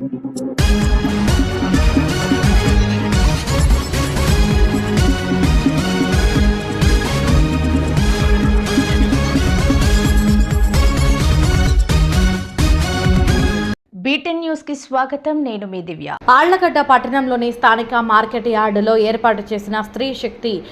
Beaten న్యూస్కి స్వాగతం నేను మీ దివ్య. ఆళ్ళగడ్డ పట్టణంలోని స్థానిక మార్కెట్ యార్డులో ఏర్పాటు చేసిన స్త్రీ శక్తి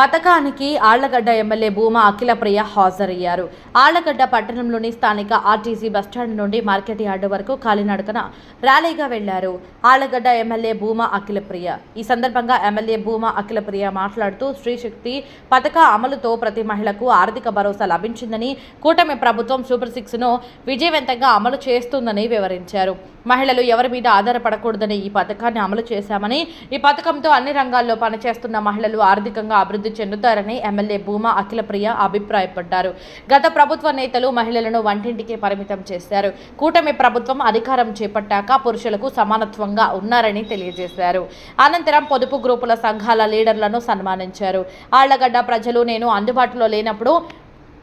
పథకానికి ఆళ్ళగడ్డ ఎమ్మెల్యే భూమా అఖిలప్రియ హాజరయ్యారు. ఆళ్ళగడ్డ పట్టణంలోని స్థానిక ఆర్టీసీ బస్టాండ్ నుండి మార్కెట్ యార్డు వరకు కాలినడకన ర్యాలీగా వెళ్ళారు ఆళ్ళగడ్డ ఎమ్మెల్యే భూమా అఖిలప్రియ. ఈ సందర్భంగా ఎమ్మెల్యే భూమా అఖిలప్రియ మాట్లాడుతూ శ్రీశక్తి పథక అమలుతో ప్రతి మహిళకు ఆర్థిక భరోసా లభించిందని కూటమి ప్రభుత్వం సూపర్ సిక్స్ను విజయవంతంగా అమలు చేస్తుందని వివరించారు. మహిళలు ఎవరి మీద ఆధారపడకూడదని ఈ పథకాన్ని అమలు చేశామని ఈ పథకంతో అన్ని రంగాల్లో పనిచేస్తున్న మహిళలు ఆర్థికంగా అభివృద్ధి చెందుతారని ఎమ్మెల్యే భూమా అఖిలప్రియ అభిప్రాయపడ్డారు. గత ప్రభుత్వ నేతలు మహిళలను వంటింటికే పరిమితం చేశారు. కూటమి ప్రభుత్వం అధికారం చేపట్టాక పురుషులకు సమానత్వంగా ఉన్నారని తెలియజేశారు. అనంతరం పొదుపు గ్రూపుల సంఘాల లీడర్లను సన్మానించారు. ఆళ్ళగడ్డ ప్రజలు నేను అందుబాటులో లేనప్పుడు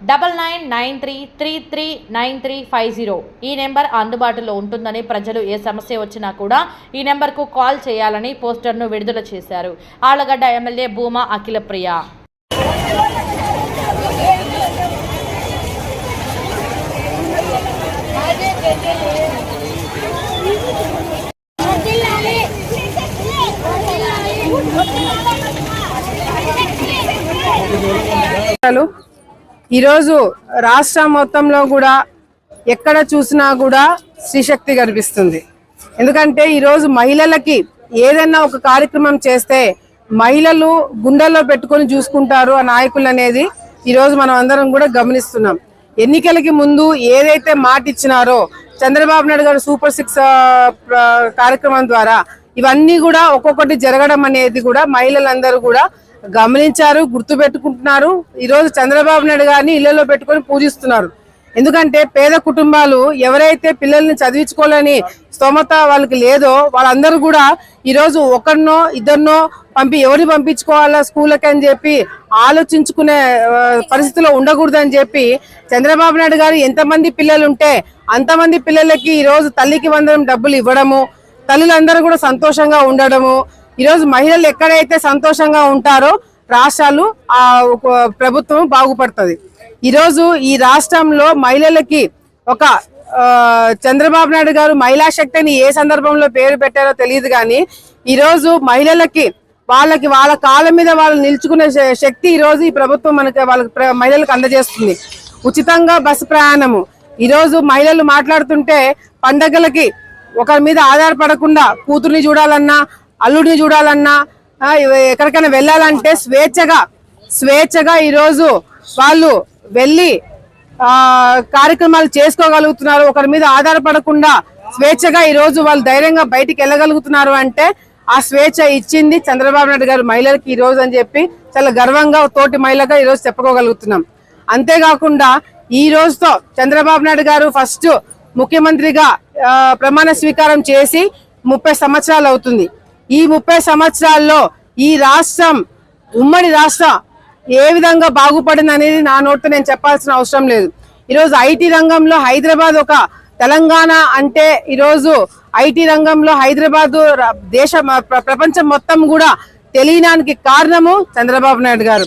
double nine nine three three three nine three five zero. ఈ నెంబర్ అందుబాటులో ఉంటుందని ప్రజలు ఏ సమస్య వచ్చినా కూడా ఈ నెంబర్కు కాల్ చేయాలని పోస్టర్ను విడుదల చేశారు. Allagadda MLA Bhuma Akhila Priya hello. ఈరోజు రాష్ట్రం మొత్తంలో కూడా ఎక్కడ చూసినా కూడా శ్రీశక్తి కనిపిస్తుంది. ఎందుకంటే ఈరోజు మహిళలకి ఏదైనా ఒక కార్యక్రమం చేస్తే మహిళలు గుండెల్లో పెట్టుకొని చూసుకుంటారు ఆ నాయకులు అనేది ఈరోజు మనం అందరం కూడా గమనిస్తున్నాం. ఎన్నికలకి ముందు ఏదైతే మాట ఇచ్చినారో చంద్రబాబు నాయుడు గారు సూపర్ సిక్స్ కార్యక్రమం ద్వారా ఇవన్నీ కూడా ఒక్కొక్కటి జరగడం అనేది కూడా మహిళలందరూ కూడా గమనించారు గుర్తు పెట్టుకుంటున్నారు ఈరోజు చంద్రబాబు నాయుడు గారిని ఇళ్ళలో పెట్టుకొని పూజిస్తున్నారు. ఎందుకంటే పేద కుటుంబాలు ఎవరైతే పిల్లల్ని చదివించుకోవాలని స్తోమత వాళ్ళకి లేదో వాళ్ళందరూ కూడా ఈరోజు ఒకరినో ఇద్దరినో పంపి ఎవరిని పంపించుకోవాలా స్కూళ్ళకి అని చెప్పి ఆలోచించుకునే ఆ, పరిస్థితిలో ఉండకూడదని చెప్పి చంద్రబాబు నాయుడు గారు ఎంతమంది పిల్లలు ఉంటే అంతమంది పిల్లలకి ఈరోజు తల్లికి వందనం డబ్బులు ఇవ్వడము తల్లులందరూ కూడా సంతోషంగా ఉండడము. ఈరోజు మహిళలు ఎక్కడైతే సంతోషంగా ఉంటారో రాష్ట్రాలు ఆ ప్రభుత్వం బాగుపడుతుంది. ఈరోజు ఈ రాష్ట్రంలో మహిళలకి ఒక చంద్రబాబు నాయుడు గారు మహిళా శక్తిని ఏ సందర్భంలో పేరు పెట్టారో తెలియదు కానీ ఈరోజు మహిళలకి వాళ్ళకి వాళ్ళ కాళ్ళ మీద వాళ్ళు నిల్చుకునే శక్తి ఈరోజు ఈ ప్రభుత్వం మనకి వాళ్ళకి ప్ర- మహిళలకు అందజేస్తుంది. ఉచితంగా బస్సు ప్రయాణము. ఈరోజు మహిళలు మాట్లాడుతుంటే పండగలకి ఒకరి మీద ఆధారపడకుండా కూతుర్ని చూడాలన్నా అల్లుడిని చూడాలన్నా ఎక్కడికైనా వెళ్ళాలంటే స్వేచ్ఛగా స్వేచ్ఛగా ఈరోజు వాళ్ళు వెళ్ళి కార్యక్రమాలు చేసుకోగలుగుతున్నారు. ఒకరి మీద ఆధారపడకుండా స్వేచ్ఛగా ఈరోజు వాళ్ళు ధైర్యంగా బయటికి వెళ్ళగలుగుతున్నారు అంటే ఆ స్వేచ్ఛ ఇచ్చింది చంద్రబాబు నాయుడు గారు మహిళలకి ఈరోజు అని చెప్పి చాలా గర్వంగా తోటి మహిళగా ఈరోజు చెప్పుకోగలుగుతున్నాం. అంతేకాకుండా ఈ రోజుతో చంద్రబాబు నాయుడు గారు ఫస్ట్ ముఖ్యమంత్రిగా ప్రమాణ స్వీకారం చేసి ముప్పై సంవత్సరాలు అవుతుంది. ఈ ముప్పై సంవత్సరాల్లో ఈ రాష్ట్రం ఉమ్మడి రాష్ట్రం ఏ విధంగా బాగుపడింది అనేది నా నోటితో నేను చెప్పాల్సిన అవసరం లేదు. ఈరోజు ఐటీ రంగంలో హైదరాబాద్ ఒక తెలంగాణ అంటే ఈరోజు ఐటీ రంగంలో హైదరాబాద్ దేశ ప్రపంచం మొత్తం కూడా తెలియడానికి కారణము చంద్రబాబు నాయుడు గారు.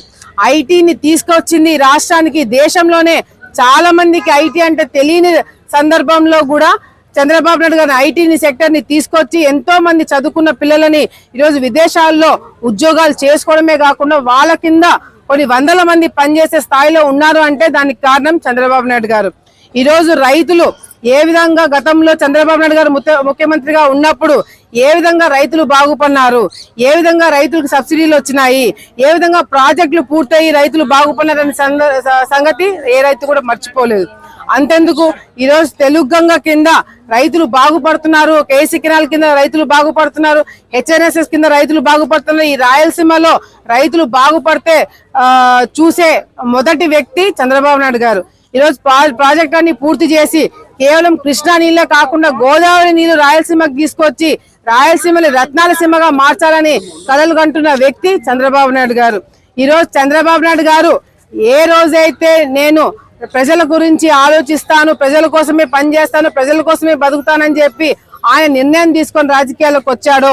ఐటీని తీసుకొచ్చింది ఈ రాష్ట్రానికి దేశంలోనే చాలా మందికి ఐటీ అంటే తెలియని సందర్భంలో కూడా చంద్రబాబు నాయుడు గారు ఐటీని సెక్టర్ని తీసుకొచ్చి ఎంతో మంది చదువుకున్న పిల్లలని ఈరోజు విదేశాల్లో ఉద్యోగాలు చేసుకోవడమే కాకుండా వాళ్ళ కింద కొన్ని వందల మంది పనిచేసే స్థాయిలో ఉన్నారు అంటే దానికి కారణం చంద్రబాబు నాయుడు గారు. ఈరోజు రైతులు ఏ విధంగా గతంలో చంద్రబాబు నాయుడు గారు ముఖ్యమంత్రిగా ఉన్నప్పుడు ఏ విధంగా రైతులు బాగుపడినారు ఏ విధంగా రైతులకు సబ్సిడీలు వచ్చినాయి ఏ విధంగా ప్రాజెక్టులు పూర్తయి రైతులు బాగుపడినారనే సంగతి ఏ రైతు కూడా మర్చిపోలేదు. అంతెందుకు? ఈరోజు తెలుగు గంగ కింద రైతులు బాగుపడుతున్నారు. కేసీ కిరాల కింద రైతులు బాగుపడుతున్నారు. హెచ్ఎన్ఎస్ఎస్ కింద రైతులు బాగుపడుతున్నారు. ఈ రాయలసీమలో రైతులు బాగుపడితే చూసే మొదటి వ్యక్తి చంద్రబాబు నాయుడు గారు. ఈరోజు ప్రా- ప్రాజెక్ట్ అన్ని పూర్తి చేసి కేవలం కృష్ణా నీళ్ళే కాకుండా గోదావరి నీళ్ళు రాయలసీమకు తీసుకొచ్చి రాయలసీమని రత్నాల సీమగా మార్చాలని కథలు కంటున్న వ్యక్తి చంద్రబాబు నాయుడు గారు. ఈరోజు చంద్రబాబు నాయుడు గారు ఏ రోజైతే నేను ప్రజల గురించి ఆలోచిస్తాను ప్రజల కోసమే పనిచేస్తాను ప్రజల కోసమే బతుకుతానని చెప్పి ఆయన నిర్ణయం తీసుకొని రాజకీయాల్లోకి వచ్చాడో.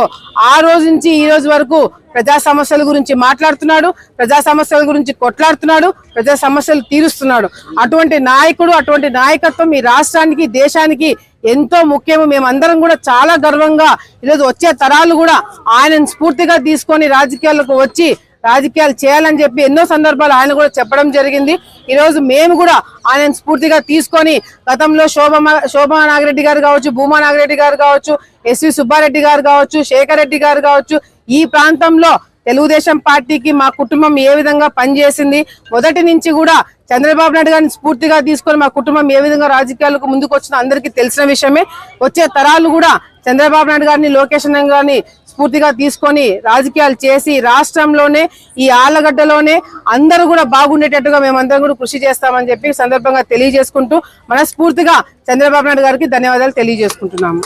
ఆ రోజు నుంచి ఈ రోజు వరకు ప్రజా సమస్యల గురించి మాట్లాడుతున్నాడు ప్రజా సమస్యల గురించి కొట్లాడుతున్నాడు ప్రజా సమస్యలు తీరుస్తున్నాడు. అటువంటి నాయకుడు అటువంటి నాయకత్వం ఈ రాష్ట్రానికి దేశానికి ఎంతో ముఖ్యము. మేమందరం కూడా చాలా గర్వంగా ఈరోజు వచ్చే తరాలు కూడా ఆయనను స్ఫూర్తిగా తీసుకొని రాజకీయాలకు వచ్చి రాజకీయాలు చేయాలని చెప్పి ఎన్నో సందర్భాలు ఆయన కూడా చెప్పడం జరిగింది. ఈరోజు మేము కూడా ఆయన స్ఫూర్తిగా తీసుకొని గతంలో శోభమ శోభా నాగిరెడ్డి గారు కావచ్చు భూమా నాగిరెడ్డి గారు కావచ్చు ఎస్వి సుబ్బారెడ్డి గారు కావచ్చు శేఖర్ రెడ్డి గారు కావచ్చు ఈ ప్రాంతంలో తెలుగుదేశం పార్టీకి మా కుటుంబం ఏ విధంగా పనిచేసింది మొదటి నుంచి కూడా చంద్రబాబు నాయుడు గారిని స్ఫూర్తిగా తీసుకొని మా కుటుంబం ఏ విధంగా రాజకీయాలకు ముందుకు వచ్చిందో అందరికీ తెలిసిన విషయమే. వచ్చే తరాలు కూడా చంద్రబాబు నాయుడు గారిని లోకేష్ గారిని స్ఫూర్తిగా తీసుకొని రాజకీయాలు చేసి రాష్ట్రంలోనే ఈ ఆలగడ్డలోనే అందరూ కూడా బాగుండేటట్టుగా మేమందరం కూడా కృషి చేస్తామని చెప్పి సందర్భంగా తెలియజేసుకుంటూ మనస్ఫూర్తిగా చంద్రబాబు నాయుడు గారికి ధన్యవాదాలు తెలియజేసుకుంటున్నాము.